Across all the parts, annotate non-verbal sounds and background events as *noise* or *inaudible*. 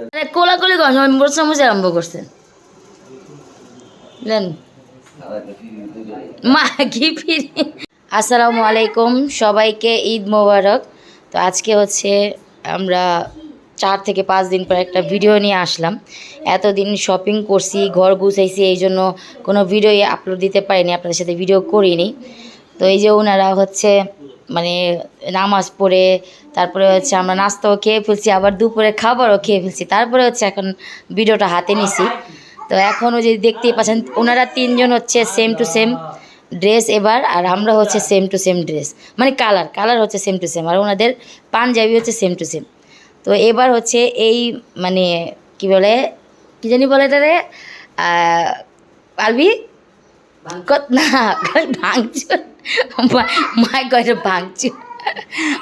আরে কোলাকুলি আরম্ভ করছেন মা কি ফিরি আসসালামু আলাইকুম, সবাইকে ঈদ মোবারক। তো আজকে হচ্ছে আমরা চার থেকে পাঁচ দিন পর একটা ভিডিও নিয়ে আসলাম। এতদিন শপিং করছি, ঘর গুছাইছি, এই জন্য কোনো ভিডিও আপলোড দিতে পারিনি, আপনাদের সাথে ভিডিও করিনি। তো এই যে ওনারা হচ্ছে মানে নামাজ পড়ে তারপরে হচ্ছে আমরা নাস্তাও খেয়ে ফেলছি আবার দুপুরে খাবারও খেয়ে ফেলছি। তারপরে হচ্ছে এখন ভিডিওটা হাতে নিছি। তো এখনও যদি দেখতেই পাচ্ছেন ওনারা তিনজন হচ্ছে সেম টু সেম ড্রেস এবার আর আমরা হচ্ছে সেম টু সেম ড্রেস মানে কালার কালার হচ্ছে সেম টু সেম আর ওনাদের পাঞ্জাবি হচ্ছে সেম টু সেম তো এবার হচ্ছে এই মানে কি বলে কি জানি বলে এটা রে আলবি না ভাঙচুর। মায় কয় এটা ভাঙচুর।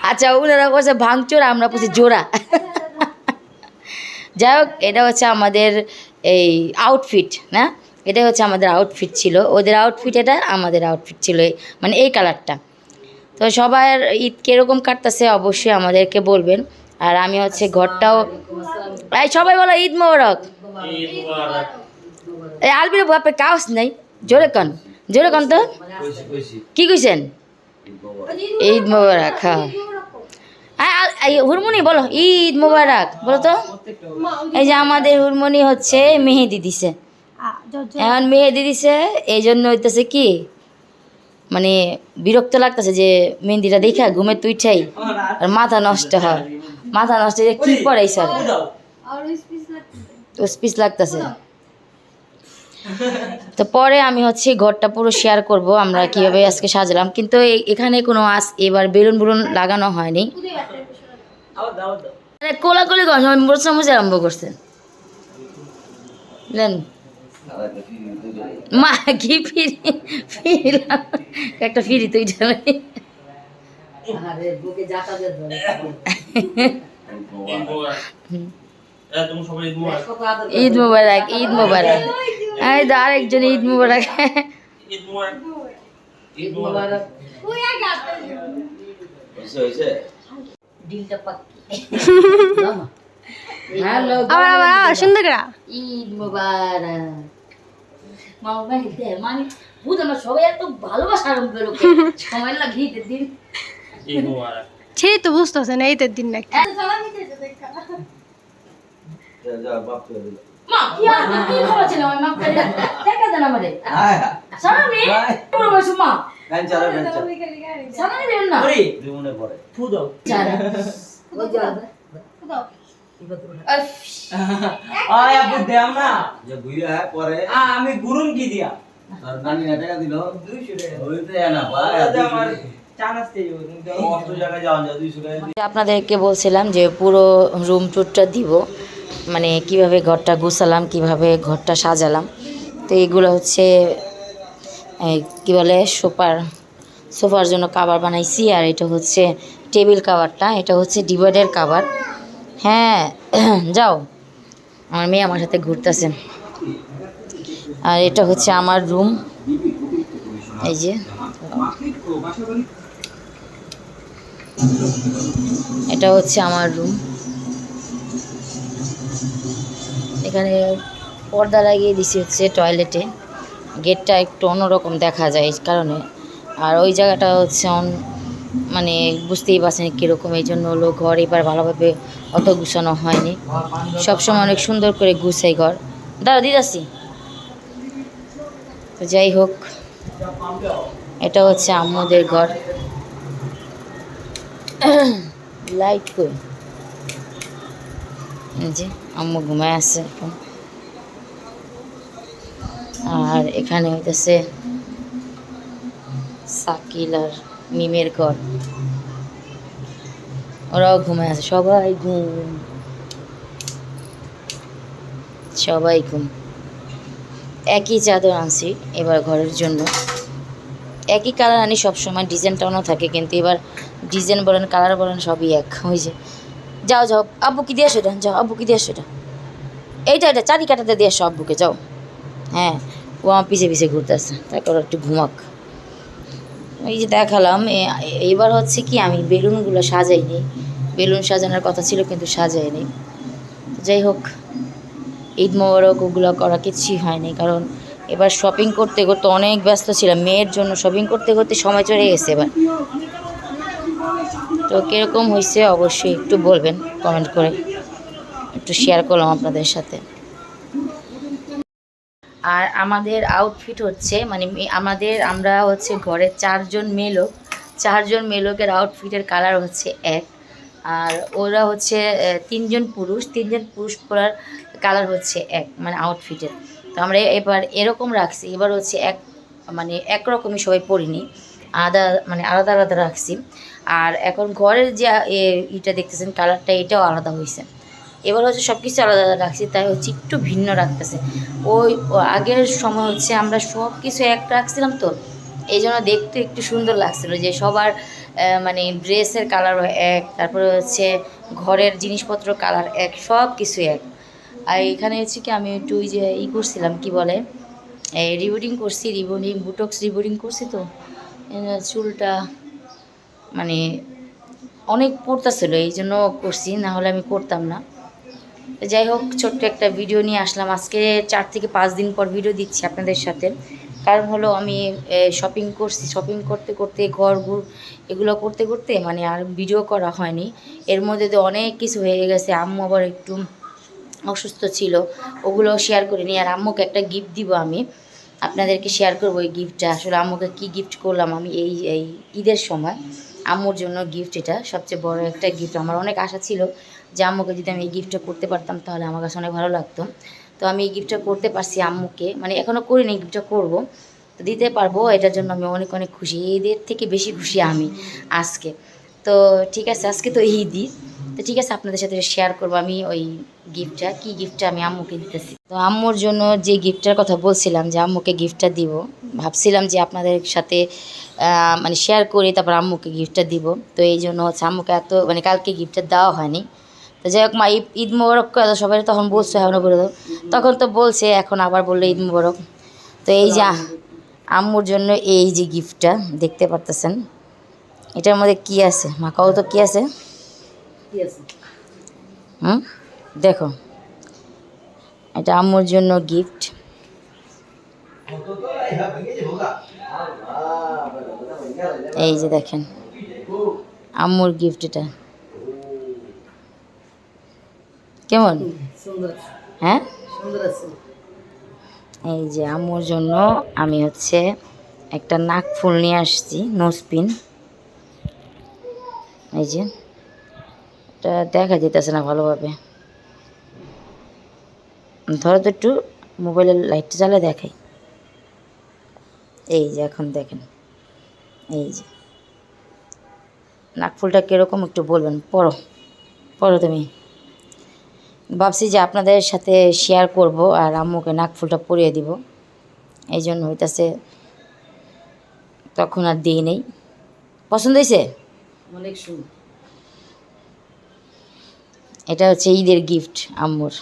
আচ্ছা ওনারা বলছে ভাঙচুর আমরা বলছি জোড়া। যাই হোক এটা হচ্ছে আমাদের এই আউটফিট না? এটা হচ্ছে আমাদের আউটফিট ছিল। ওদের আউটফিট এটা আমাদের আউটফিট ছিল এই- মানে এই কালারটা তো সবার ঈদ কীরকম কাটতেছে অবশ্যই আমাদেরকে বলবেন। আর আমি হচ্ছে ঘরটাও এই সবাই বলো ঈদ মোবারক। এই আলবির বাপে কাউস নেই জোরে কন। জোরে কন তো। কি কইছেন? ঈদ মোবারক হ্যাঁ। হুরমুনি বলো ঈদ মোবারক বলো তো। এই যে আমাদের হুরমুনি হচ্ছে মেহেদি দিছে। এখন মেহেদি দিছে এই জন্য হইতেছে কি? মানে বিরক্ত লাগতেছে যে মেহেন্দিটা দেখা ঘুমে তুই ঠাই আর মাথা নষ্ট হয়। মাথা নষ্ট কি পড়াই স্যার তো স্পিচ লাগতেছে। তো পরে আমি হচ্ছে ঘরটা পুরো শেয়ার করব আমরা কীভাবে আজকে সাজালাম। কিন্তু এখানে কোনো আস এবার বেলুন বেলুন লাগানো হয়নি। আরে কোলাকুলি বুঝে আরম্ভ করছেন। মা কি ফিরি ফিরলাম একটা ফিরি তুই ঈদ মোবারক ঈদ মোবারক। এই তো আরেকজন ঈদ মোবারক। ঈদ মোবারক। মামা ভাই দে মানে বুঝ আমরা সবাই এত ভালোবাসা আরম্ভ করো সময় লাগে ঈদের দিন। তো বুঝতেছে না এইটার দিন নাকি? মা কি আর কি খবর ছিল আমার মা করে? দেখা দেন আমারে সামনে পুরো বসু মা। সামনে দেবেন না? চারা আমি গুরুম কি দিয়া? আপনাদেরকে বলছিলাম যে পুরো রুম টুরটা দিব। মানে কীভাবে ঘরটা গুছালাম, কীভাবে ঘরটা সাজালাম। তো এগুলো হচ্ছে কি বলে, সোফার সোফার জন্য কাভার বানাইছি, আর এটা হচ্ছে টেবিল কাভারটা এটা হচ্ছে ডিভাইডের কাভার হ্যাঁ *clears throat* যাও। আমার মেয়ে আমার সাথে ঘুরতেছে। আর এটা হচ্ছে আমার রুম। এই যে। এটা হচ্ছে আমার রুম। এখানে পর্দা লাগিয়ে দিছি হচ্ছে টয়লেটে গেটটা একটু অন্যরকম দেখা যায় এই কারণে। আর ওই জায়গাটা হচ্ছে মানে বুঝতেই পারছেন কীরকম, এই জন্য হলো ঘর এবার ভালোভাবে অত গুছানো হয়নি। সবসময় অনেক সুন্দর করে গুছাই ঘর। দাঁড়া দিদাসি। তো যাই হোক, এটা হচ্ছে আম্মুদের ঘর। *coughs* লাইট কই যে, আম্মু ঘুমায় আছে এখন। আর এখানে হইতেছে সাকিল আর মিমের ঘর। ওরাও ঘুমায় আছে, সবাই ঘুম। সবাই ঘুম। একই চাদর আনছি এবার ঘরের জন্য। একই কালার আনি সবসময় ডিজাইনটা অন্য থাকে কিন্তু এবার ডিজাইন বলেন কালার বলেন সবই এক, ওই যে। যাও যাও আব্বু কি দিয়ে আসো যাও আব্বু কি দিয়ে আসো এটা। এইটা এটা চারি কাটাতে দিয়ে আসো আব্বুকে, যাও। হ্যাঁ ও আমার পিছে পিছে ঘুরতেছে, তারপর একটু ঘুমাক। এই যে দেখালাম, এ- এইবার হচ্ছে কি, আমি বেলুনগুলো সাজাইনি। বেলুন সাজানোর কথা ছিল, কিন্তু সাজাইনি। যাই হোক, ঈদ মোবারক, ওগুলো করা কিছুই হয়নি, কারণ এবার শপিং করতে করতে অনেক ব্যস্ত ছিলাম। মেয়ের জন্য শপিং করতে করতে সময় চলে গেছে এবার। তো কীরকম হয়েছে অবশ্যই একটু বলবেন কমেন্ট করে। একটু শেয়ার করলাম আপনাদের সাথে। আর আমাদের আউটফিট হচ্ছে মানে আমাদের, আমরা হচ্ছে ঘরে চারজন মেলোক চারজন মেলোকের আউটফিটের কালার হচ্ছে এক। আর ওরা হচ্ছে তিনজন পুরুষ তিনজন পুরুষ পরার কালার হচ্ছে এক মানে আউটফিটের তো আমরা এবার এরকম রাখছি, এবার হচ্ছে এক মানে একরকমই সবাই পরিনি। আলাদা মানে আলাদা আলাদা রাখছি। আর এখন ঘরের যে ইটা দেখতেছেন, কালারটা এটাও আলাদা হয়েছে এবার হচ্ছে সব কিছু আলাদা আলাদা রাখছি, তাই হচ্ছে একটু ভিন্ন রাখতেছে। ওই আগের সময় হচ্ছে আমরা সব কিছু এক রাখছিলাম তো এই জন্য দেখতে একটু সুন্দর লাগছিল যে সবার মানে ড্রেসের কালারও এক, তারপরে হচ্ছে ঘরের জিনিসপত্র কালার এক সব কিছু এক। আর এখানে হচ্ছে কি আমি একটু যে ই করছিলাম, কি বলে? রিবোর্ডিং করছি রিবোর্ডিং বুটক্স রিবোর্ডিং করছি তো চুলটা মানে অনেক পড়তেছিল, এই জন্য করছি, না হলে আমি করতাম না। যাই হোক, ছোট্ট একটা ভিডিও নিয়ে আসলাম। আজকে চার থেকে পাঁচ দিন পর ভিডিও দিচ্ছি আপনাদের সাথে। কারণ হলো আমি শপিং করছি শপিং করতে করতে ঘর ঘুর এগুলো করতে করতে মানে আর ভিডিও করা হয়নি। এর মধ্যে তো অনেক কিছু হয়ে গেছে। আম্মু আবার একটু অসুস্থ ছিল, ওগুলো শেয়ার করে নিই আর আম্মুকে একটা গিফট দিব আমি। আপনাদেরকে শেয়ার করব এই গিফটটা আসলে আম্মুকে কী গিফট করলাম আমি এই এই ঈদের সময়। আম্মুর জন্য গিফট এটা। সবচেয়ে বড় একটা গিফট আমার অনেক আশা ছিল যে আম্মুকে যদি আমি এই গিফটটা করতে পারতাম, তাহলে আমার কাছে অনেক ভালো লাগতো। তো আমি এই গিফটটা করতে পারছি আম্মুকে। মানে এখনও করিনি গিফটটা করব। তো দিতে পারব, এটার জন্য আমি অনেক অনেক খুশি। ঈদের থেকে বেশি খুশি আমি আজকে। তো ঠিক আছে, আজকে তো ঈদই তো ঠিক আছে, আপনাদের সাথে শেয়ার করব আমি ওই গিফটটা কি গিফটটা আমি আম্মুকে দিতেছি? তো আম্মুর জন্য যে গিফটটার কথা বলছিলাম যে আম্মুকে গিফটটা দিব, ভাবছিলাম যে আপনাদের সাথে মানে শেয়ার করি তারপর আম্মুকে গিফটটা দিব। তো এই জন্য হচ্ছে আম্মুকে এত মানে কালকে গিফটটা দেওয়া হয়নি। তো যাই হোক মা ঈদ মোবারক সবাই তখন বলছে এখনও বলে তখন তো বলছে এখন আবার বলল ঈদ মোবারক। তো এই যে আম্মুর জন্য এই যে গিফটটা দেখতে পারতেছেন? এটার মধ্যে কি আছে? মা কাউ তো কি আছে? হুম? দেখো। এটা আম্মুর জন্য গিফট এই যে দেখেন আম্মুর গিফট এটা। কেমন? হ্যাঁ? এই যে আম্মুর জন্য আমি হচ্ছে একটা নাক ফুল নিয়ে আসছি নোসপিন এই যে এটা দেখা যেতেছে না ভালোভাবে। ধরো তো একটু মোবাইলের লাইটটা জ্বালে দেখাই। এই যে এখন দেখেন। এই যে। নাকফুলটা কীরকম একটু বলবেন পড়ো পড়ো তুমি। ভাবছি যে আপনাদের সাথে শেয়ার করব আর আম্মুকে নাকফুলটা পরিয়ে দিব। এই জন্য হইতাছে তখন আর দিই নেই। পছন্দ হয়েছে অনেক সুন্দর। এটা হচ্ছে ঈদের গিফট আম্মুর।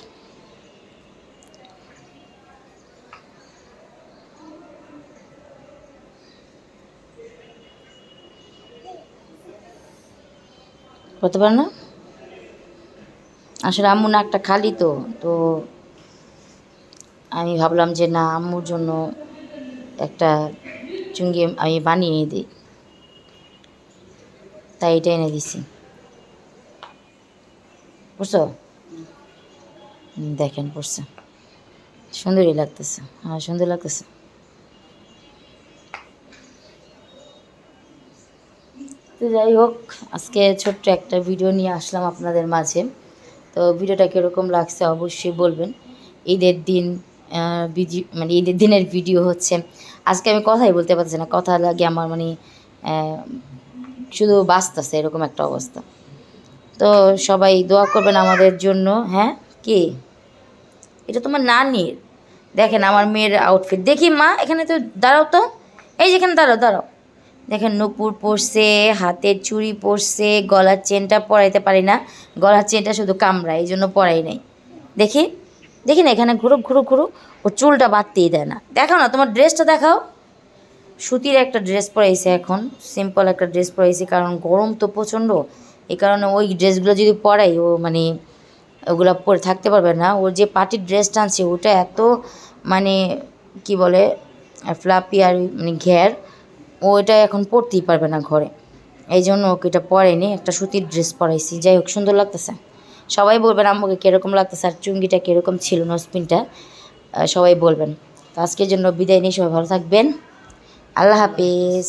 করতে পারে না? আসলে আম্মু নাকটা খালি তো তো আমি ভাবলাম যে না, আম্মুর জন্য একটা চুঙ্গি আমি বানিয়ে দিই। তাই এটা এনে দিছি। বুঝছ? দেখেন পড়ছে। সুন্দরই লাগতেছে। হ্যাঁ সুন্দর লাগতেছে। তো যাই হোক, আজকে ছোট্ট একটা ভিডিও নিয়ে আসলাম আপনাদের মাঝে। তো ভিডিওটা কীরকম লাগছে অবশ্যই বলবেন। ঈদের দিন বিজি- মানে ঈদের দিনের ভিডিও হচ্ছে, আজকে আমি কথাই বলতে পারছি না, কথা লাগে আমার মানে শুধু বাঁচতেছে এরকম একটা অবস্থা। তো সবাই দোয়া করবেন আমাদের জন্য হ্যাঁ? কে? এটা তোমার নানির। দেখেন আমার মেয়ের আউটফিট দেখি মা, এখানে তো দাঁড়াও তো। এই যেখানে দাঁড়াও দাঁড়াও। দেখেন নুপুর পরছে, হাতের চুড়ি পরছে, গলার চেনটা পরাইতে পারি না। গলার চেনটা শুধু কামড়ায় এই জন্য পরাই নাই। দেখি দেখি না, এখানে ঘুরো ঘুরো ঘুরো ও চুলটা বাড়তেই দেয় না। দেখাও না, তোমার ড্রেসটা দেখাও। সুতির একটা ড্রেস পরাইছে এখন, সিম্পল একটা ড্রেস পরাইছে, কারণ গরম তো প্রচণ্ড। এই কারণে ওই ড্রেসগুলো যদি পরাই, ও মানে ওগুলো পরে থাকতে পারবে না। ওর যে পার্টির ড্রেসটা আনছে ওটা এত মানে কি বলে, ফ্লাপি আর মানে ঘের। ও এটা এখন পরতেই পারবে না ঘরে। এই জন্য ওকে এটা পরেনি একটা সুতির ড্রেস পরাইছি। যাই হোক, সুন্দর লাগতেছে। সবাই বলবেন, আম্মুকে কীরকম লাগতেছে আর চুঙ্গিটা কীরকম ছিল নসপিনটা সবাই বলবেন। তো আজকের জন্য বিদায় নিয়ে সবাই ভালো থাকবেন। আল্লাহ হাফিজ।